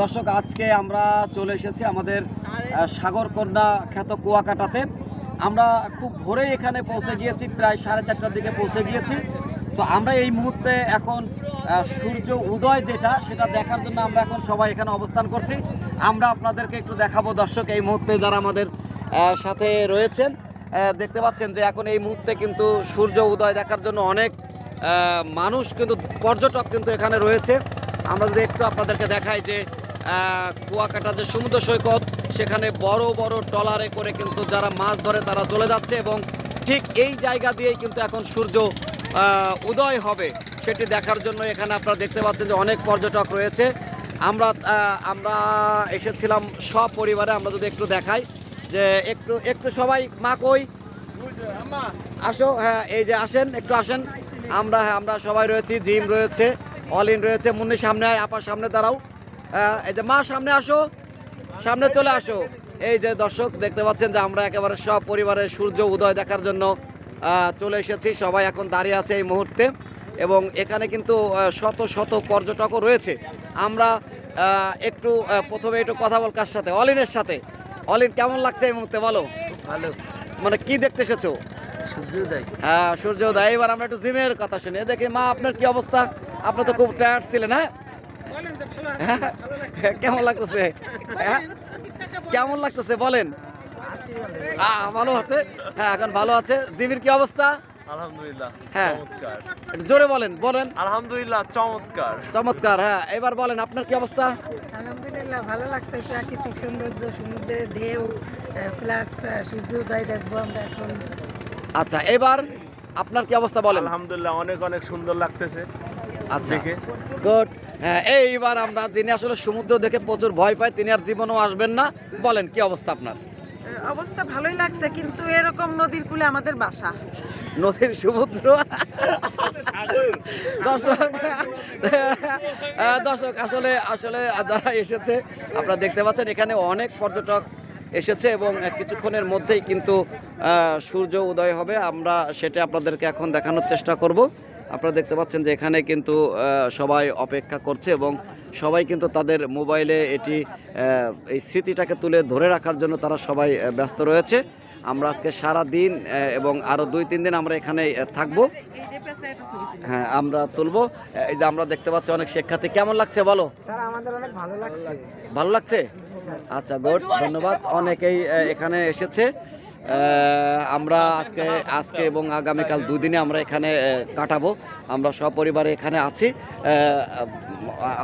দর্শক, আজকে আমরা চলে এসেছি আমাদের সাগরকন্যা খ্যাত কুয়াকাটাতে। আমরা খুব ভোরেই এখানে পৌঁছে গিয়েছি, প্রায় সাড়ে চারটার দিকে পৌঁছে গিয়েছি। তো আমরা এই মুহূর্তে এখন সূর্য উদয় যেটা, সেটা দেখার জন্য আমরা এখন সবাই এখানে অবস্থান করছি। আমরা আপনাদেরকে একটু দেখাবো দর্শক, এই মুহূর্তে যারা আমাদের সাথে রয়েছেন দেখতে পাচ্ছেন যে এখন এই মুহূর্তে কিন্তু সূর্য উদয় দেখার জন্য অনেক মানুষ কিন্তু, পর্যটক কিন্তু এখানে রয়েছে। আমরা যদি একটু আপনাদেরকে দেখাই যে কুয়াকাটা যে সমুদ্র সৈকত, সেখানে বড় বড় ট্রলারে করে কিন্তু যারা মাছ ধরে তারা চলে যাচ্ছে এবং ঠিক এই জায়গা দিয়েই কিন্তু এখন সূর্য উদয় হবে। সেটি দেখার জন্য এখানে আপনারা দেখতে পাচ্ছেন যে অনেক পর্যটক রয়েছে। আমরা আমরা এসেছিলাম সপরিবারে, আমরা যদি একটু দেখাই যে একটু একটু সবাই মা কই আসো হ্যাঁ এই যে আসেন, একটু আসেন। আমরা হ্যাঁ আমরা সবাই রয়েছি, জিম রয়েছে। অলিন রয়েছে। মুন্নি সামনে আয় আপার সামনে দাঁড়াও। এই যে মা সামনে আসো। সামনে চলে আসো। এই যে দর্শক দেখতে পাচ্ছেন যে আমরা একেবারে সব পরিবারের সূর্য উদয় দেখার জন্য চলে এসেছি। সবাই এখন দাঁড়িয়ে আছে এই মুহূর্তে। এবং এখানে কিন্তু শত শত পর্যটকও রয়েছে। আমরা একটু প্রথমে একটু কথা বল কার সাথে? অলিনের সাথে। অলিন কেমন লাগছে এই মুহূর্তে বলো? ভালো। মানে কি দেখতে এসেছ? সূর্যোদয়। হ্যাঁ সূর্যোদয়। এবার আমরা একটু জিমের কথা শুনি। দেখি মা আপনার কি অবস্থা? আপনি তো খুব টায়ার্ড ছিলেন হ্যাঁ? হ্যাঁ, কেমন লাগতেছে? হ্যাঁ? কেমন লাগতেছে বলেন? ভালো আছে। হ্যাঁ এখন ভালো আছে। জিমির কি অবস্থা? আলহামদুলিল্লাহ হ্যাঁ। জোরে বলেন বলেন। আলহামদুলিল্লাহ চমৎকার। চমৎকার হ্যাঁ। এবার বলেন আপনার কি অবস্থা? আলহামদুলিল্লাহ ভালো লাগছে। প্রাকৃতিক সৌন্দর্য সমুদ্রের ঢেউ প্লাস সূর্য উদয় দেখব আমরা এখন। আচ্ছা এবার আপনার কি অবস্থা বলেন? আলহামদুলিল্লাহ অনেক অনেক সুন্দর লাগতেছে। আচ্ছা। গুড হ্যাঁ এইবার আমরা যিনি আসলে সমুদ্র দেখে প্রচুর ভয় পায় তিনি আর জীবনেও আসবেন না। বলেন কি অবস্থা আপনার? অবস্থা ভালোই লাগছে কিন্তু এরকম নদীর কূলে আমাদের বাসা। নদীর সমুদ্র? দর্শক দর্শক আসলে আসলে যারা এসেছে আপনারা দেখতে পাচ্ছেন এখানে অনেক পর্যটক এসেছে এবং কিছুক্ষণের মধ্যেই কিন্তু আহ, সূর্য উদয় হবে। আমরা সেটা আপনাদেরকে এখন দেখানোর চেষ্টা করব। আপনারা দেখতে পাচ্ছেন যে এখানে কিন্তু সবাই অপেক্ষা করছে এবং সবাই কিন্তু তাদের মোবাইলে এটি এই স্মৃতিটাকে তুলে ধরে রাখার জন্য তারা সবাই ব্যস্ত রয়েছে। আমরা আজকে সারা দিন এবং আরও দুই তিন দিন আমরা এখানে থাকব। হ্যাঁ আমরা তুলবো। এই যে আমরা দেখতে পাচ্ছি অনেক শিক্ষার্থী। কেমন লাগছে বলো? স্যার আমাদের অনেক ভালো লাগছে। ভালো লাগছে? আচ্ছা গুড ধন্যবাদ। অনেকেই এখানে এসেছে। আমরা আজকে আজকে এবং আগামীকাল দুদিনে আমরা এখানে কাটাবো। আমরা সপরিবারে এখানে আছি।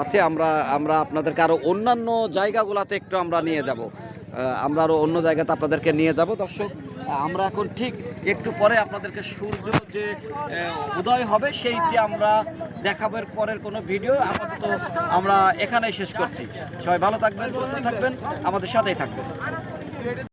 আছে, আমরা আমরা আপনাদেরকে আরও অন্যান্য জায়গাগুলোতে একটু আমরা নিয়ে যাব। আমরা আরও অন্য জায়গাতে আপনাদেরকে নিয়ে যাব। দর্শক, আমরা এখন ঠিক একটু পরে আপনাদেরকে সূর্য যে উদয় হবে, সেইটি আমরা দেখাবো এর পরের কোনো ভিডিও। আপাতত আমরা এখানেই শেষ করছি। সবাই ভালো থাকবেন, সুস্থ থাকবেন, আমাদের সাথেই থাকবেন।